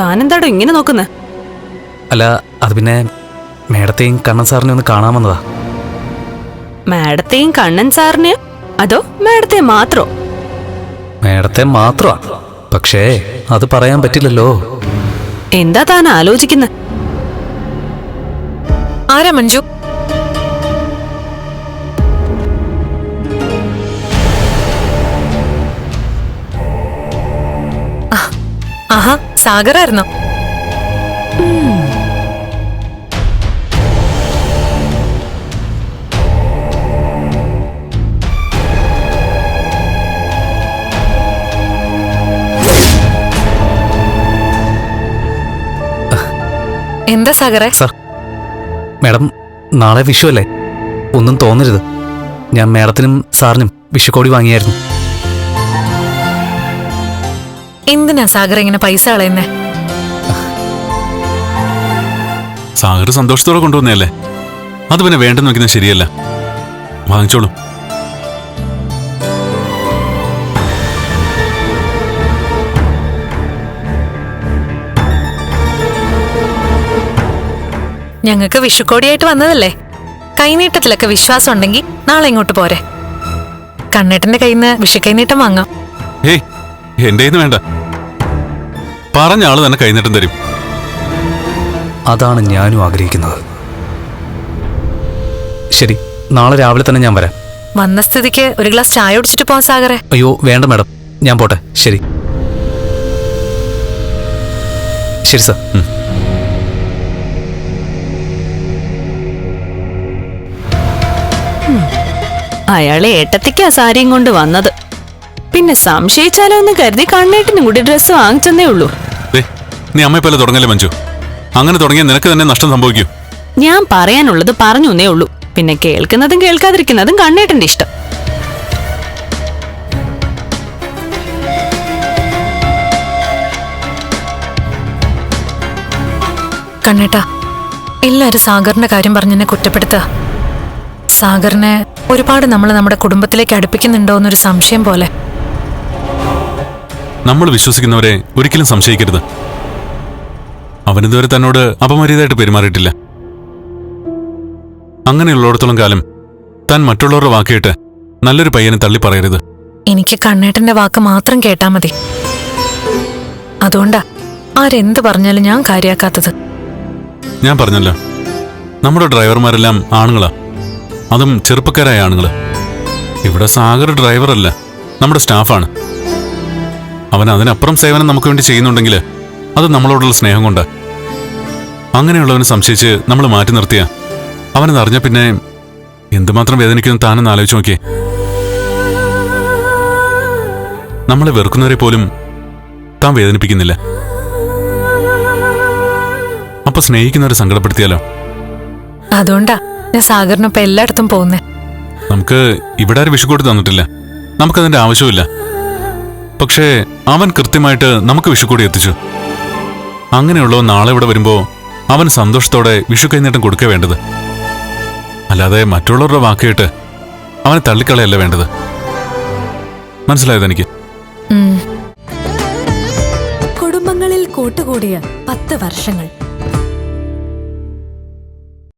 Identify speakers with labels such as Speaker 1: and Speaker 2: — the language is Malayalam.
Speaker 1: താനെന്താടോ ഇങ്ങനെ നോക്കുന്നേ?
Speaker 2: അല്ല അത് പിന്നെ മേഡത്തെയും കണ്ണൻ സാറിനെ ഒന്ന് കാണാമെന്നതാ
Speaker 1: മാഡത്തെയും കണ്ണൻ സാറിന്? അതോ മാഡത്തെ മാത്രോ?
Speaker 2: മേഡത്തെ മാത്രമാ പക്ഷേ അത് പറയാൻ പറ്റില്ലല്ലോ.
Speaker 1: എന്താ താൻ ആലോചിക്കുന്നത്
Speaker 3: ആരാ മഞ്ജു? ആഹാ സാഗറായിരുന്നോ. എന്താ സാഗറെ?
Speaker 2: സർ മേഡം നാളെ വിഷു അല്ലേ? ഒന്നും തോന്നരുത്. ഞാൻ മേഡത്തിനും സാറിനും വിഷുക്കോടി വാങ്ങിയായിരുന്നു.
Speaker 3: എന്തിനാ സാഗർ ഇങ്ങനെ പൈസ കളയുന്നേ?
Speaker 4: സാഗർ സന്തോഷത്തോടെ കൊണ്ടുവന്നതല്ലേ? അത് പിന്നെ വേണ്ടെന്ന് വെക്കുന്നത് ശരിയല്ല. വാങ്ങിച്ചോളൂ.
Speaker 3: ഞങ്ങൾക്ക് വിഷുക്കോടിയായിട്ട് വന്നതല്ലേ? കൈനീട്ടത്തിലൊക്കെ വിശ്വാസം ഉണ്ടെങ്കിൽ നാളെ ഇങ്ങോട്ട് പോരെ. കണ്ണേട്ടന്റെ കയ്യിൽ നിന്ന് വിഷുക്കൈനീട്ടം വാങ്ങാം.
Speaker 4: ഏയ് എന്റെ വേണ്ട. പറഞ്ഞ ആൾ തന്നെ കൈനീട്ടം തരും.
Speaker 2: അതാണ് ഞാനും ആഗ്രഹിക്കുന്നത്. ശരി നാളെ രാവിലെ തന്നെ ഞാൻ വരാം.
Speaker 3: വന്ന സ്ഥിതിക്ക് ഒരു ഗ്ലാസ് ചായ കുടിച്ചിട്ട് പോവാൻ സാഗറെ.
Speaker 2: അയ്യോ വേണ്ട മാഡം. ഞാൻ പോട്ടെ. ശരി. ശരി സാർ.
Speaker 1: അയാളെ ഏട്ടത്തിക്കാ സാരിയും കൊണ്ട് വന്നത്. പിന്നെ സംശയിച്ചാലോ എന്ന് കരുതി കണ്ണേട്ടിനും കൂടി ഡ്രസ്സ് വാങ്ങിച്ചെന്നേ ഉള്ളൂ.
Speaker 4: ദേ നീ അമ്മയെ പോലെ തുടങ്ങല്ലേ മഞ്ജു? അങ്ങനെ തുടങ്ങിയ നിനക്ക് തന്നെ നഷ്ടം സംഭവിക്കൂ.
Speaker 1: ഞാൻ പറയാനുള്ളത് പറഞ്ഞു എന്നേ ഉള്ളൂ. പിന്നെ കേൾക്കുന്നതും കേൾക്കാതിരിക്കുന്നതും കണ്ണേട്ടന്റെ ഇഷ്ടം.
Speaker 3: കണ്ണേട്ടാ എല്ലാരും സാഗറിന്റെ കാര്യം പറഞ്ഞെന്നെ കുറ്റപ്പെടുത്തുക സാഗറിനെ ഒരുപാട് നമ്മൾ നമ്മുടെ കുടുംബത്തിലേക്ക് അടുപ്പിക്കുന്നുണ്ടോ എന്നൊരു സംശയം പോലെ.
Speaker 4: നമ്മൾ വിശ്വസിക്കുന്നവരെ ഒരിക്കലും സംശയിക്കരുത്. അവനിതുവരെ തന്നോട് അപമര്യാദയായിട്ട് പെരുമാറിയിട്ടില്ല. അങ്ങനെയുള്ളിടത്തോളം കാലം താൻ മറ്റുള്ളവരുടെ വാക്കേട്ട് നല്ലൊരു പയ്യനെ തള്ളി പറയരുത്.
Speaker 3: എനിക്ക് കണ്ണേട്ടന്റെ വാക്ക് മാത്രം കേട്ടാ മതി. അതുകൊണ്ടാ ആരെന്ത് പറഞ്ഞാലും ഞാൻ കാര്യാക്കാത്തത്.
Speaker 4: ഞാൻ പറഞ്ഞല്ലോ. നമ്മുടെ ഡ്രൈവർമാരെല്ലാം ആണുങ്ങളാ. അതും ചെറുപ്പക്കാരായ ആണുങ്ങൾ. ഇവിടെ സാഗർ ഡ്രൈവറല്ല നമ്മുടെ സ്റ്റാഫാണ്. അവൻ അതിനപ്പുറം സേവനം നമുക്ക് വേണ്ടി ചെയ്യുന്നുണ്ടെങ്കിൽ അത് നമ്മളോടുള്ള സ്നേഹം കൊണ്ട്. അങ്ങനെയുള്ളവനെ സംശയിച്ച് നമ്മൾ മാറ്റി നിർത്തിയ. അവനത് അറിഞ്ഞ പിന്നെ എന്തുമാത്രം വേദനിക്കുന്നു താനെന്ന് ആലോചിച്ച് നോക്കിയേ. നമ്മളെ വെറുക്കുന്നവരെ പോലും താൻ വേദനിപ്പിക്കുന്നില്ല. അപ്പൊ സ്നേഹിക്കുന്നവരെ സങ്കടപ്പെടുത്തിയാലോ?
Speaker 3: അതുകൊണ്ടാ ഞാൻ സാഗറിനൊപ്പം എല്ലായിടത്തും പോകുന്നേ.
Speaker 4: നമുക്ക് ഇവിടെ ആരും കൊടുത്ത് തന്നിട്ടില്ല. നമുക്കതിന്റെ ആവശ്യമില്ല പക്ഷേ അവൻ കൃത്യമായിട്ട് നമുക്ക് വിഷുക്കൂടി എത്തിച്ചു. അങ്ങനെയുള്ളവൻ നാളെ ഇവിടെ വരുമ്പോ അവൻ സന്തോഷത്തോടെ വിഷു കൈനീട്ടം കൊടുക്കുക വേണ്ടത്. അല്ലാതെ മറ്റുള്ളവരുടെ വാക്കേട്ട് അവനെ തള്ളിക്കളയല്ല വേണ്ടത്. മനസ്സിലായത് എനിക്ക്?
Speaker 5: കുടുംബങ്ങളിൽ കൂട്ടുകൂടിയ പത്ത് വർഷങ്ങൾ.